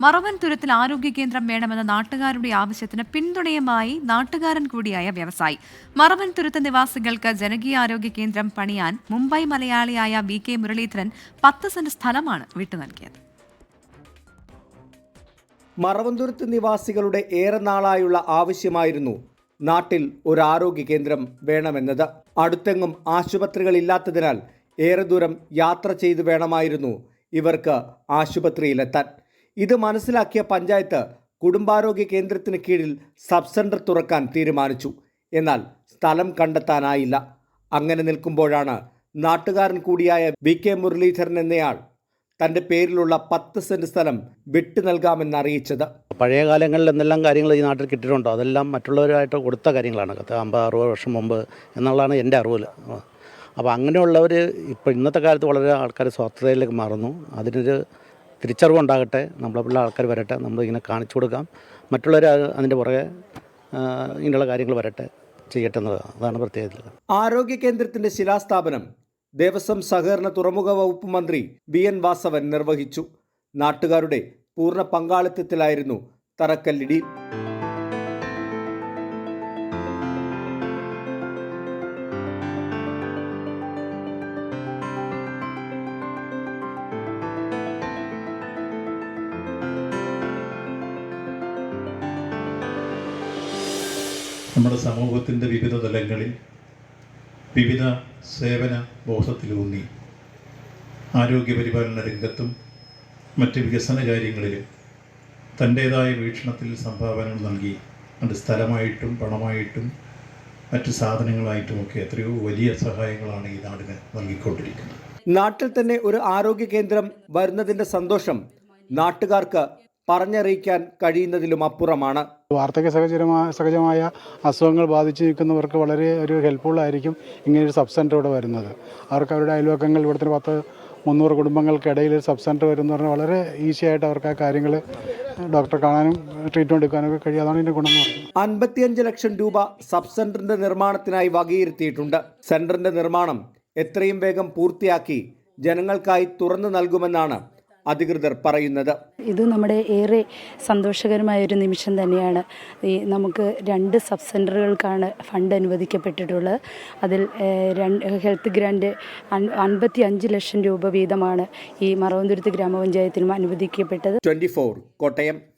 മറവൻ തുരത്തിൽ ആരോഗ്യ കേന്ദ്രം വേണമെന്ന നാട്ടുകാരുടെ ആവശ്യത്തിന് പിന്തുണയുമായി നാട്ടുകാരൻ കൂടിയായ വ്യവസായി. മറവൻ തുരുത്ത് നിവാസികൾക്ക് ജനകീയ ആരോഗ്യ കേന്ദ്രം പണിയാൻ മുംബൈ മലയാളിയായ വി കെ മുരളീധരൻ പത്ത് സെന്റ് സ്ഥലമാണ് വിട്ടു നൽകിയത്. മറവന്തുരത്ത് നിവാസികളുടെ ഏറെ നാളായുള്ള ആവശ്യമായിരുന്നു നാട്ടിൽ ഒരു ആരോഗ്യ കേന്ദ്രം വേണമെന്നത്. അടുത്തെങ്ങും ആശുപത്രികളില്ലാത്തതിനാൽ ഏറെ ദൂരം യാത്ര ചെയ്ത് വേണമായിരുന്നു ഇവർക്ക് ആശുപത്രിയിലെത്താൻ. ഇത് മനസ്സിലാക്കിയ പഞ്ചായത്ത് കുടുംബാരോഗ്യ കേന്ദ്രത്തിന് കീഴിൽ സബ് സെന്റർ തുറക്കാൻ തീരുമാനിച്ചു. എന്നാൽ സ്ഥലം കണ്ടെത്താനായില്ല. അങ്ങനെ നിൽക്കുമ്പോഴാണ് നാട്ടുകാരൻ കൂടിയായ വി കെ മുരളീധരൻ എന്നയാൾ തന്റെ പേരിലുള്ള പത്ത് സെന്റ് സ്ഥലം വിട്ടു നൽകാമെന്ന് അറിയിച്ചത്. പഴയ കാലങ്ങളിൽ എന്തെല്ലാം കാര്യങ്ങൾ ഈ നാട്ടിൽ കിട്ടിയിട്ടുണ്ടോ? അതെല്ലാം മറ്റുള്ളവരായിട്ട് കൊടുത്ത കാര്യങ്ങളാണ്. കത്ത് അമ്പത് അറുപത് വർഷം മുമ്പ് എന്നുള്ളതാണ് എന്റെ അറിവിൽ അപ്പോൾ അങ്ങനെയുള്ളവർ ഇപ്പോൾ ഇന്നത്തെ കാലത്ത് വളരെ ആൾക്കാർ സ്വാർത്ഥതയിലേക്ക് മാറുന്നു. അതിനൊരു തിരിച്ചറിവുണ്ടാകട്ടെ നമ്മളെ പിള്ള ആൾക്കാർ വരട്ടെ നമ്മളിങ്ങനെ കാണിച്ചു കൊടുക്കാം. മറ്റുള്ളവർ അതിന്റെ പുറകെ ഇങ്ങനെയുള്ള കാര്യങ്ങൾ വരട്ടെ ചെയ്യട്ടെ അതാണ് പ്രത്യേകത ആരോഗ്യ കേന്ദ്രത്തിന്റെ ശിലാസ്ഥാപനം ദേവസ്വം സഹകരണ തുറമുഖ വകുപ്പ് മന്ത്രി ബി എൻ വാസവൻ നിർവഹിച്ചു. നാട്ടുകാരുടെ പൂർണ പങ്കാളിത്തത്തിലായിരുന്നു തറക്കല്ലിടി നമ്മുടെ സമൂഹത്തിന്റെ വിവിധ തലങ്ങളിൽ വിവിധ സേവന ബോധത്തിലൂന്നി ആരോഗ്യപരിപാലന രംഗത്തും മറ്റ് വികസന കാര്യങ്ങളിലും തന്റേതായ വീക്ഷണത്തിൽ സംഭാവനകൾ നൽകി. അത് സ്ഥലമായിട്ടും പണമായിട്ടും മറ്റ് സാധനങ്ങളായിട്ടുമൊക്കെ എത്രയോ വലിയ സഹായങ്ങളാണ് ഈ നാടിന് നൽകിക്കൊണ്ടിരിക്കുന്നത്. നാട്ടിൽ തന്നെ ഒരു ആരോഗ്യ കേന്ദ്രം വരുന്നതിന്റെ സന്തോഷം നാട്ടുകാർക്ക് പറഞ്ഞറിയിക്കാൻ കഴിയുന്നതിലും അപ്പുറമാണ്. വാർദ്ധക്യ സഹചരമായ സഹജമായ അസുഖങ്ങൾ ബാധിച്ച് നിൽക്കുന്നവർക്ക് വളരെ ഒരു ഇങ്ങനെ ഒരു സബ് സെന്റർ ഇവിടെ വരുന്നത്. അവർക്ക് അവരുടെ അയൽവക്കങ്ങൾ ഇവിടുത്തെ പത്ത് മുന്നൂറ് കുടുംബങ്ങൾക്കിടയിൽ സബ് സെന്റർ വരുന്ന പറഞ്ഞാൽ വളരെ ഈസി ആയിട്ട് അവർക്ക് ആ കാര്യങ്ങൾ ഡോക്ടറെ കാണാനും ട്രീറ്റ്മെന്റ് എടുക്കാനും ഒക്കെ കഴിയും. അതാണ് ഇതിന്റെ ഗുണം അൻപത്തിയഞ്ച് ലക്ഷം രൂപ സബ് സെന്ററിന്റെ നിർമ്മാണത്തിനായി വകയിരുത്തിയിട്ടുണ്ട്. സെന്ററിന്റെ നിർമ്മാണം എത്രയും വേഗം പൂർത്തിയാക്കി ജനങ്ങൾക്കായി തുറന്നു നൽകുമെന്നാണ് അധികൃതർ പറയുന്നത്. ഇത് നമ്മുടെ ഏറെ സന്തോഷകരമായ ഒരു നിമിഷം തന്നെയാണ്. ഈ നമുക്ക് രണ്ട് സബ് സെന്ററുകൾക്കാണ് ഫണ്ട് അനുവദിക്കപ്പെട്ടിട്ടുള്ളത്. അതിൽ രണ്ട് ഹെൽത്ത് ഗ്രാൻഡ് അൻപത്തി അഞ്ച് ലക്ഷം രൂപ വീതമാണ് ഈ മറവന്തുരുത്ത് ഗ്രാമപഞ്ചായത്തിനും അനുവദിക്കപ്പെട്ടത്. ട്വന്റി കോട്ടയം